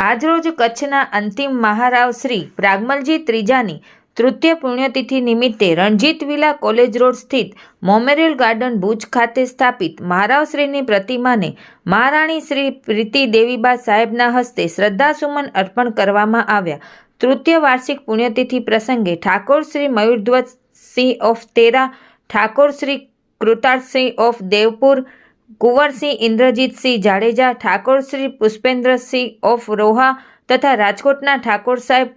આજરોજ કચ્છના અંતિમ મહારાવ શ્રી પ્રાગમલજી ત્રીજાની તૃતીય પુણ્યતિથિ નિમિત્તે રણજીત વિલા કોલેજ રોડ સ્થિત મોમેરિયલ ગાર્ડન ભુજ ખાતે સ્થાપિત મહારાવશ્રીની પ્રતિમાને મહારાણી શ્રી પ્રીતિ દેવીબા સાહેબના હસ્તે શ્રદ્ધાસુમન અર્પણ કરવામાં આવ્યા. તૃતીય વાર્ષિક પુણ્યતિથિ પ્રસંગે Thakor Shri Mayurdhwaj Sinh of Tera, Thakor Shri Kritarthsinh of Devpur Kunwarsinh, Indrajitsinh Jadeja, Thakorshri Pushpendrasinh of Roha તથા રાજકોટના ઠાકોર સાહેબ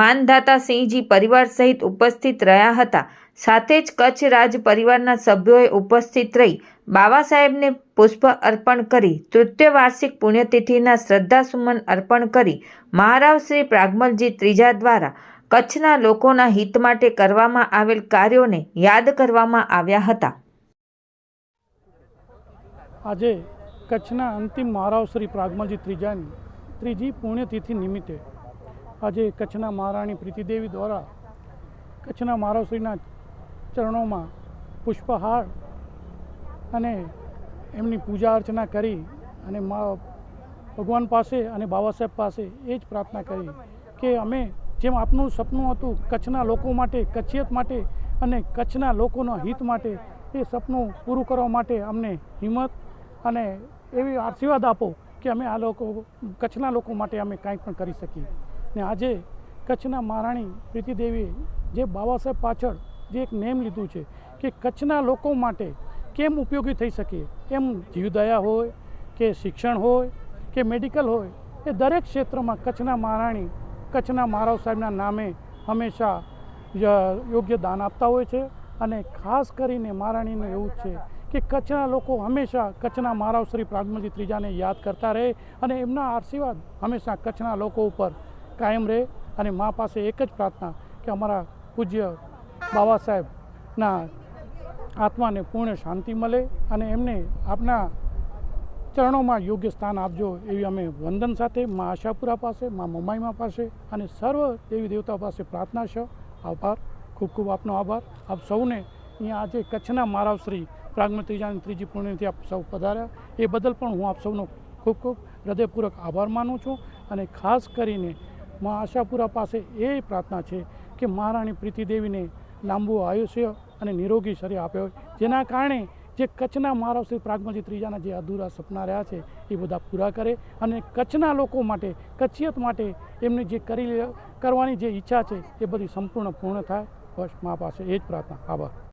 માનધાતાસિંહજી પરિવાર સહિત ઉપસ્થિત રહ્યા હતા. સાથે જ કચ્છ રાજ પરિવારના સભ્યોએ ઉપસ્થિત રહી બાબા સાહેબને પુષ્પ અર્પણ કરી, તૃતીય વાર્ષિક પુણ્યતિથિના શ્રદ્ધાસુમન અર્પણ કરી મહારાવ શ્રી પ્રાગમલજી ત્રીજા દ્વારા કચ્છના લોકોના હિત માટે કરવામાં આવેલ કાર્યોને યાદ કરવામાં આવ્યા હતા. આજે કચ્છના અંતિમ મહારાવ શ્રી પ્રાગમલજી ત્રીજાની ત્રીજી પુણ્યતિથિ નિમિત્તે આજે કચ્છના મહારાણી પ્રીતિદેવી દ્વારા કચ્છના મહારાવશ્રીના ચરણોમાં પુષ્પહાર અને એમની પૂજા અર્ચના કરી અને મા ભગવાન પાસે અને બાબા સાહેબ પાસે એ જ પ્રાર્થના કરી કે અમે જેમ આપનું સપનું હતું કચ્છના લોકો માટે, કચ્છિયત માટે અને કચ્છના લોકોના હિત માટે, એ સપનું પૂરું કરવા માટે અમને હિંમત અને એવી આશીર્વાદ આપો કે અમે આ લોકો, કચ્છના લોકો માટે અમે કાંઈ પણ કરી શકીએ. ને આજે કચ્છના મહારાણી પ્રીતિદેવીએ જે બાબા સાહેબ પાછળ જે એક નેમ લીધું છે કે કચ્છના લોકો માટે કેમ ઉપયોગી થઈ શકે એમ જીવદયા હોય, કે શિક્ષણ હોય, કે મેડિકલ હોય, એ દરેક ક્ષેત્રમાં કચ્છના મહારાણી, કચ્છના મહારાવ સાહેબના નામે હંમેશા યોગ્ય દાન આપતા હોય છે. અને ખાસ કરીને મહારાણીનું એવું છે કે કચ્છના લોકો હંમેશા કચ્છના મહારાવ શ્રી પ્રાગમલજી ત્રીજાને યાદ કરતા રહે અને એમના આશીર્વાદ હંમેશા કચ્છના લોકો ઉપર કાયમ રહે અને મા પાસે એક જ પ્રાર્થના કે અમારા પૂજ્ય બાબા સાહેબના આત્માને પૂર્ણ શાંતિ મળે અને એમને આપના ચરણોમાં યોગ્ય સ્થાન આપજો એવી અમે વંદન સાથે મા આશાપુરા પાસે, મા મમાઈમા પાસે અને સર્વ દેવી દેવતા પાસે પ્રાર્થના છે. આભાર. ખૂબ ખૂબ આપનો આભાર. આપ સૌને અહીંયા આજે કચ્છના મહારાવ શ્રી પ્રાગમલ ત્રીજાની ત્રીજી પૂર્ણિથી આપ સૌ પધાર્યા. એ બદલ પણ હું આપ સૌનો ખૂબ ખૂબ હૃદયપૂર્વક આભાર માનું છું અને ખાસ કરીને મા આશાપુરા પાસે એ પ્રાર્થના છે કે મહારાણી પ્રીતિદેવીને લાંબુ આયુષ્ય અને નિરોગી શરીર આપ્યો જેના કારણે જે કચ્છના મહારાવ શ્રી પ્રાગમજી ત્રીજાના જે અધૂરા સપના રહ્યા છે, એ બધા પૂરા કરે અને કચ્છના લોકો માટે, કચ્છિયત માટે એમની જે કરી, કરવાની જે ઈચ્છા છે, એ બધી સંપૂર્ણ પૂર્ણ થાય. બસ મા પાસે એ જ પ્રાર્થના. આભાર.